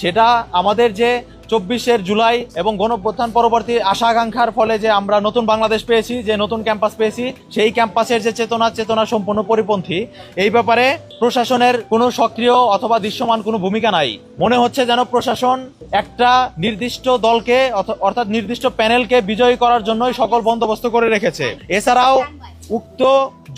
সেটা আমাদের যে চব্বিশের জুলাই এবং গণপ্রত্যান পরবর্তী আশা আকাঙ্ক্ষার ফলে যে আমরা নতুন বাংলাদেশ পেয়েছি, যে নতুন ক্যাম্পাস পেয়েছি, সেই ক্যাম্পাসের যে চেতনা চেতনা সম্পূর্ণ পরিপন্থী। এই ব্যাপারে প্রশাসনের কোনো সক্রিয় অথবা দৃশ্যমান কোনো ভূমিকা নাই। মনে হচ্ছে যেন প্রশাসন একটা নির্দিষ্ট দলকে অর্থাৎ নির্দিষ্ট প্যানেলকে বিজয়ী করার জন্যই সকল বন্দোবস্ত করে রেখেছে। এছাড়াও উক্ত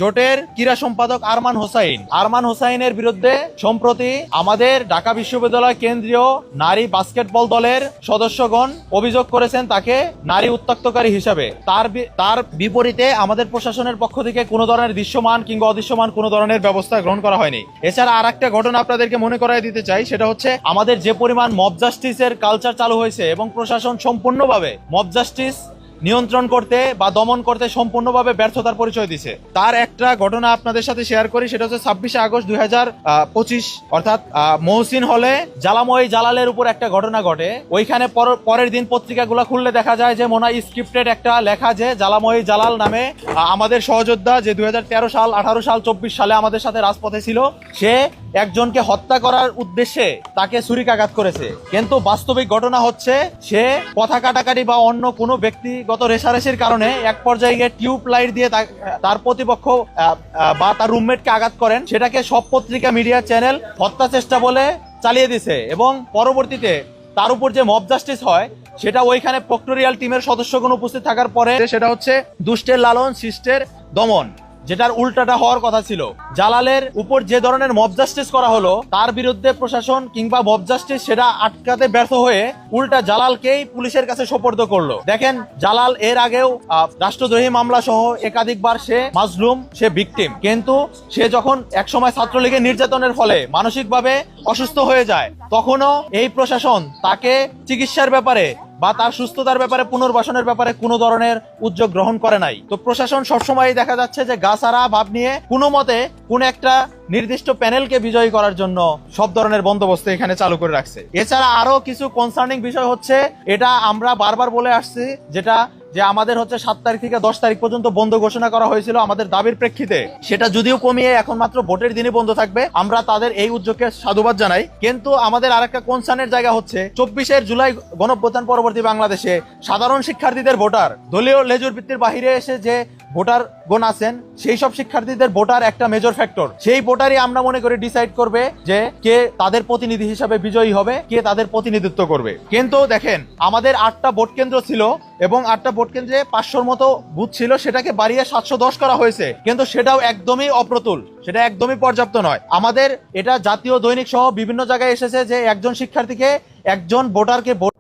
জোটের ক্রীড়া সম্পাদক আরমান হোসাইন। আরমান হোসাইনের বিরুদ্ধে সম্প্রতি আমাদের ঢাকা বিশ্ববিদ্যালয় কেন্দ্রীয় নারী বাস্কেটবল দলের সদস্যগণ অভিযোগ করেছেন তাকে নারী উত্তক্তকারী হিসাবে। তার তার বিপরীতে আমাদের প্রশাসনের পক্ষ থেকে কোনো ধরনের দৃশ্যমান কিংবা অদৃশ্যমান কোনো ধরনের ব্যবস্থা গ্রহণ করা হয়নি। এছাড়া আর একটা ঘটনা আপনাদেরকে মনে করাই দিতে চাই, সেটা হচ্ছে আমাদের যে পরিমাণ মব জাস্টিসের কালচার চালু হয়েছে এবং প্রশাসন সম্পূর্ণভাবে মব জাস্টিস নিয়ন্ত্রণ করতে বা দমন করতে সম্পূর্ণভাবে ব্যর্থতার পরিচয় দিছে। তার একটা ঘটনা আপনাদের সাথে শেয়ার করি, সেটা হচ্ছে ছাব্বিশে আগস্ট দুই হাজার পঁচিশ, অর্থাৎ মহসিন হলে জালাময়ী জালালের উপর একটা ঘটনা ঘটে। ওইখানে পর- পরের দিন পত্রিকাগুলো খুললে দেখা যায় যে মনে স্ক্রিপ্টেড একটা লেখা যে জালাময়ী জালাল নামে আমাদের সহযোদ্ধা যে দুই হাজার তেরো সাল, আঠারো সাল, চব্বিশ সালে আমাদের সাথে রাজপথে ছিল, সে একজনকে হত্যা করার উদ্দেশ্যে তাকে ছুরিকাঘাত করেছে। কিন্তু বাস্তবিক ঘটনা হচ্ছে, সে কথা কাটাকাটি বা অন্য কোনো ব্যক্তিগত রেশারেশির কারণে এক পর্যায়ে গিয়ে টিউব লাইট দিয়ে তার প্রতিপক্ষ বা তার রুমমেটকে আঘাত করেন। সেটাকে সব পত্রিকা মিডিয়া চ্যানেল হত্যা চেষ্টা বলে চালিয়ে দিছে এবং পরবর্তীতে তার উপর যে মব জাস্টিস হয়, সেটা ওইখানে প্রক্টোরিয়াল টিমের সদস্যগণ উপস্থিত থাকার পরে, সেটা হচ্ছে দুষ্টের লালন, শিষ্টের দমন। যেটার উল্টাটা হওয়ার কথা ছিল। জালালের উপর যে ধরনের মব জাস্টিস করা হলো, তার বিরুদ্ধে প্রশাসন কিংবা মব জাস্টিস সেটা আটকাতে ব্যর্থ হয়ে উল্টা জালালকেই পুলিশের কাছে সোপর্দ করল। দেখেন, জালাল এর আগেও রাষ্ট্রদ্রোহী মামলা সহ একাধিকবার সে মাজলুম, সে ভিকটিম কিন্তু সে যখন একসময় ছাত্রলীগের নির্যাতনের ফলে মানসিকভাবে অসুস্থ হয়ে যায়, তখনও এই প্রশাসন তাকে চিকিৎসার ব্যাপারে বা তার সুস্থতার ব্যাপারে, পুনর্বাসনের ব্যাপারে কোনো ধরনের উদ্যোগ গ্রহণ করে নাই। তো প্রশাসন সবসময় দেখা যাচ্ছে যে গাছারা ভাব নিয়ে কোনো মতে কোন একটা নির্দিষ্ট প্যানেলকে বিজয়ী করার জন্য সব ধরনের বন্দোবস্ত এখানে চালু করে রাখছে। এছাড়া আরও কিছু কনসার্নিং বিষয় হচ্ছে, এটা আমরা বারবার বলে আসছি, যেটা যে আমাদের হচ্ছে সাত তারিখ থেকে দশ তারিখ পর্যন্ত বন্ধ ঘোষণা করা হয়েছিল আমাদের দাবির প্রেক্ষিতে। সেটা যদিও কমিয়ে এখন মাত্র ভোটের দিনে বন্ধ থাকবে। আমরা তাদের এই উদ্যোগকে সাধুবাদ জানাই। কিন্তু আমাদের আর একটা কনসার্নের জায়গা হচ্ছে চব্বিশের জুলাই গণপ্রধান পরবর্তী বাংলাদেশে সাধারণ শিক্ষার্থীদের ভোটার, দলীয় লেজুর বৃত্তির বাহিরে এসে যে ভোটার গণ আছেন, সেই সব শিক্ষার্থীদের ভোটার একটা মেজর ফ্যাক্টর সেই ভোটারই আমরা মনে করি ডিসাইড করবে যে কে তাদের প্রতিনিধি হিসাবে বিজয়ী হবে, কে তাদের প্রতিনিধিত্ব করবে। কিন্তু দেখেন, আমাদের আটটা ভোট কেন্দ্র ছিল এবং আটটা ভোট কেন্দ্রে পাঁচশোর মতো বুথ ছিল, সেটাকে বাড়িয়ে সাতশো দশ করা হয়েছে। কিন্তু সেটাও একদমই অপ্রতুল, সেটা একদমই পর্যাপ্ত নয়। আমাদের এটা জাতীয় দৈনিক সহ বিভিন্ন জায়গায় এসেছে যে একজন শিক্ষার্থীকে একজন ভোটারকে ভোট